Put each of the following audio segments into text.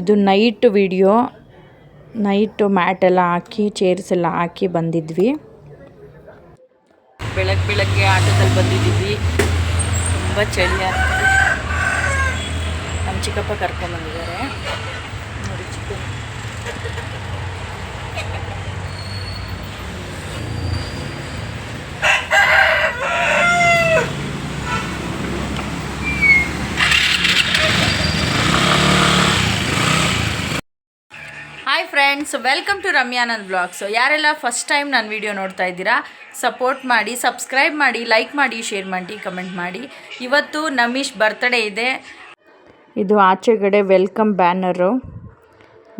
ಇದು night video night mat ಎಲ್ಲ ಹಾಕಿ chairs ಎಲ್ಲ ಹಾಕಿ ಬಂದಿದ್ವಿ. ಬೆಳಗ್ಗೆ ಬೆಳಗ್ಗೆ ಆಟೋದಲ್ಲಿ ಬಂದಿದ್ದೀವಿ. ತುಂಬ ಚಳಿ ನಮ್ಮ ಚಿಕ್ಕಪ್ಪ ಕರ್ಕೊಂಬಂದಿದ್ದಾರೆ ನೋಡಿ ಚಿಕ್ಕ hi friends welcome to Ramyanand vlogs ಯಾರೆಲ್ಲ ಫಸ್ಟ್ ಟೈಮ್ ನನ್ನ ವಿಡಿಯೋ ನೋಡ್ತಾ ಇದ್ದೀರಾ ಸಪೋರ್ಟ್ ಮಾಡಿ ಸಬ್ಸ್ಕ್ರೈಬ್ ಮಾಡಿ ಲೈಕ್ ಮಾಡಿ ಶೇರ್ ಮಾಡಿ ಕಮೆಂಟ್ ಮಾಡಿ. ಇವತ್ತು ನಮೀಶ್ ಬರ್ತ್ಡೇ ಇದೆ. ಇದು ಆಚೆಗಡೆ ವೆಲ್ಕಮ್ ಬ್ಯಾನರು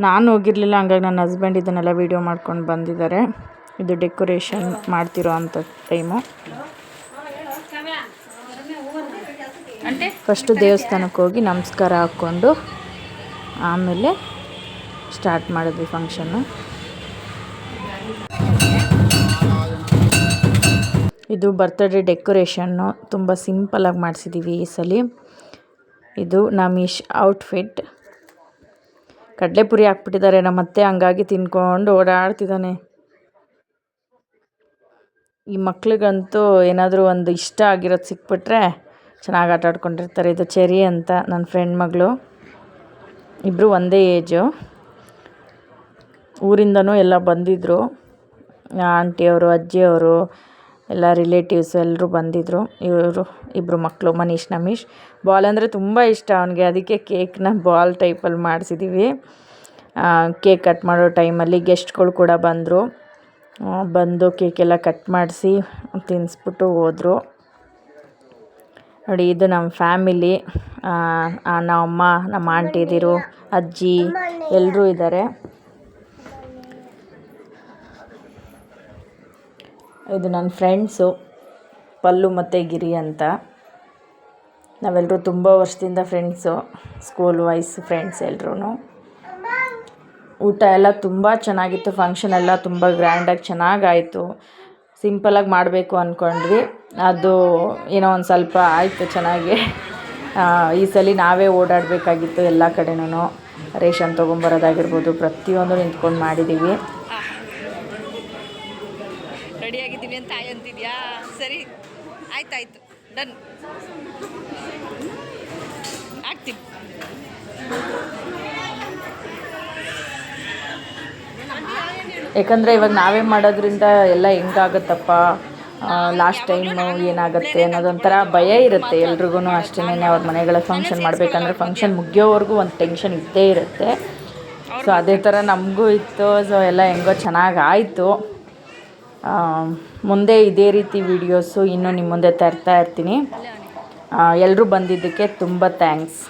ನಾನು ಹೋಗಿರಲಿಲ್ಲ ಹಂಗಾಗಿ ನನ್ನ ಹಸ್ಬೆಂಡ್ ಇದನ್ನೆಲ್ಲ ವೀಡಿಯೋ ಮಾಡ್ಕೊಂಡು ಬಂದಿದ್ದಾರೆ. ಇದು ಡೆಕೋರೇಷನ್ ಮಾಡ್ತಿರೋ ಅಂಥ ಟೈಮು ಫಸ್ಟು ದೇವಸ್ಥಾನಕ್ಕೆ ಹೋಗಿ ನಮಸ್ಕಾರ ಹಾಕ್ಕೊಂಡು ಆಮೇಲೆ ಸ್ಟಾರ್ಟ್ ಮಾಡಿದ್ವಿ ಫಂಕ್ಷನ್ನು ಇದು ಬರ್ತ್ಡೇ ಡೆಕೋರೇಷನ್ನು ತುಂಬ ಸಿಂಪಲಾಗಿ ಮಾಡಿಸಿದ್ದೀವಿ ಈ ಸಲ. ಇದು ನಮೀಶ್ ಔಟ್ಫಿಟ್ ಕಡಲೆಪುರಿ ಹಾಕ್ಬಿಟ್ಟಿದ್ದಾರೆ, ನಮ್ಮ ಅತ್ತೆ ಹಂಗಾಗಿ ತಿನ್ಕೊಂಡು ಓಡಾಡ್ತಿದ್ದಾನೆ. ಈ ಮಕ್ಳಿಗಂತೂ ಏನಾದರೂ ಒಂದು ಇಷ್ಟ ಆಗಿರೋದು ಸಿಕ್ಬಿಟ್ರೆ ಚೆನ್ನಾಗಿ ಆಟ ಆಡ್ಕೊಂಡಿರ್ತಾರೆ ಇದು ಚೆರಿ ಅಂತ ನನ್ನ ಫ್ರೆಂಡ್ ಮಗಳು. ಇಬ್ಬರು ಒಂದೇ ಏಜು ಊರಿಂದನೂ ಎಲ್ಲ ಬಂದಿದ್ದರು ಆಂಟಿಯವರು, ಅಜ್ಜಿಯವರು, ಎಲ್ಲ ರಿಲೇಟಿವ್ಸ್ ಎಲ್ಲರೂ ಬಂದಿದ್ದರು ಇವರು ಇಬ್ಬರು ಮಕ್ಕಳು ಮನೀಶ್, ನಮೀಶ್. ಬಾಲ್ ಅಂದರೆ ತುಂಬ ಇಷ್ಟ ಅವನಿಗೆ. ಅದಕ್ಕೆ ಕೇಕ್ನ ಬಾಲ್ ಟೈಪಲ್ಲಿ ಮಾಡಿಸಿದ್ದೀವಿ ಕೇಕ್ ಕಟ್ ಮಾಡೋ ಟೈಮಲ್ಲಿ ಗೆಸ್ಟ್ಗಳು ಕೂಡ ಬಂದರು. ಬಂದು ಕೇಕೆಲ್ಲ ಕಟ್ ಮಾಡಿಸಿ ತಿನ್ನಿಸ್ಬಿಟ್ಟು ಹೋದರು. ನೋಡಿ, ಇದು ನಮ್ಮ ಫ್ಯಾಮಿಲಿ ನಮ್ಮಮ್ಮ, ನಮ್ಮ ಆಂಟಿದಿರು ಅಜ್ಜಿ ಎಲ್ಲರೂ ಇದ್ದಾರೆ. ಇದು ನನ್ನ ಫ್ರೆಂಡ್ಸು ಪಲ್ಲು ಮತ್ತು ಗಿರಿ ಅಂತ. ನಾವೆಲ್ಲರೂ ತುಂಬ ವರ್ಷದಿಂದ ಫ್ರೆಂಡ್ಸು, ಸ್ಕೂಲ್ ವೈಸ್ ಫ್ರೆಂಡ್ಸ್ ಎಲ್ಲರೂ ಊಟ ಎಲ್ಲ ತುಂಬ ಚೆನ್ನಾಗಿತ್ತು ಫಂಕ್ಷನ್ ಎಲ್ಲ ತುಂಬ ಗ್ರ್ಯಾಂಡಾಗಿ ಚೆನ್ನಾಗಾಯಿತು. ಸಿಂಪಲಾಗಿ ಮಾಡಬೇಕು ಅಂದ್ಕೊಂಡ್ವಿ ಅದು ಏನೋ ಒಂದು ಸ್ವಲ್ಪ ಆಯಿತು ಚೆನ್ನಾಗಿ. ಈ ಸಲ ನಾವೇ ಓಡಾಡಬೇಕಾಗಿತ್ತು ಎಲ್ಲ ಕಡೆನೂ. ರೇಷನ್ ತೊಗೊಂಬರೋದಾಗಿರ್ಬೋದು, ಪ್ರತಿಯೊಂದು ನಿಂತ್ಕೊಂಡು ಮಾಡಿದ್ದೀವಿ. ರೆಡಿ ತಾಯಿ ಅಂತಿದ್ಯಾ? ಸರಿ, ಆಯ್ತಾಯ್ತು, ಡನ್. ಆಗ್ತೀನಿ ಯಾಕಂದರೆ ಇವಾಗ ನಾವೇ ಮಾಡೋದ್ರಿಂದ ಎಲ್ಲ ಹೆಂಗಾಗುತ್ತಪ್ಪ? ಲಾಸ್ಟ್ ಟೈಮು ಏನಾಗುತ್ತೆ ಅನ್ನೋದೊಂಥರ ಭಯ ಇರುತ್ತೆ ಎಲ್ರಿಗೂ ಅಷ್ಟೇ ಅವ್ರ ಮನೆಗಳ ಫಂಕ್ಷನ್ ಮಾಡಬೇಕಂದ್ರೆ ಫಂಕ್ಷನ್ ಮುಗಿಯೋವರೆಗೂ ಒಂದು ಟೆನ್ಷನ್ ಇದ್ದೇ ಇರುತ್ತೆ. ಸೊ ಅದೇ ಥರ ನಮಗೂ ಇತ್ತು. ಸೊ ಎಲ್ಲ ಹೆಂಗೋ ಚೆನ್ನಾಗಿ ಆಯಿತು. ಮುಂದೆ ಇದೇ ರೀತಿ ವೀಡಿಯೋಸು ಇನ್ನೂ ನಿಮ್ಮ ಮುಂದೆ ತರ್ತಾ ಇರ್ತೀನಿ. ಎಲ್ಲರೂ ಬಂದಿದ್ದಕ್ಕೆ ತುಂಬ ಥ್ಯಾಂಕ್ಸ್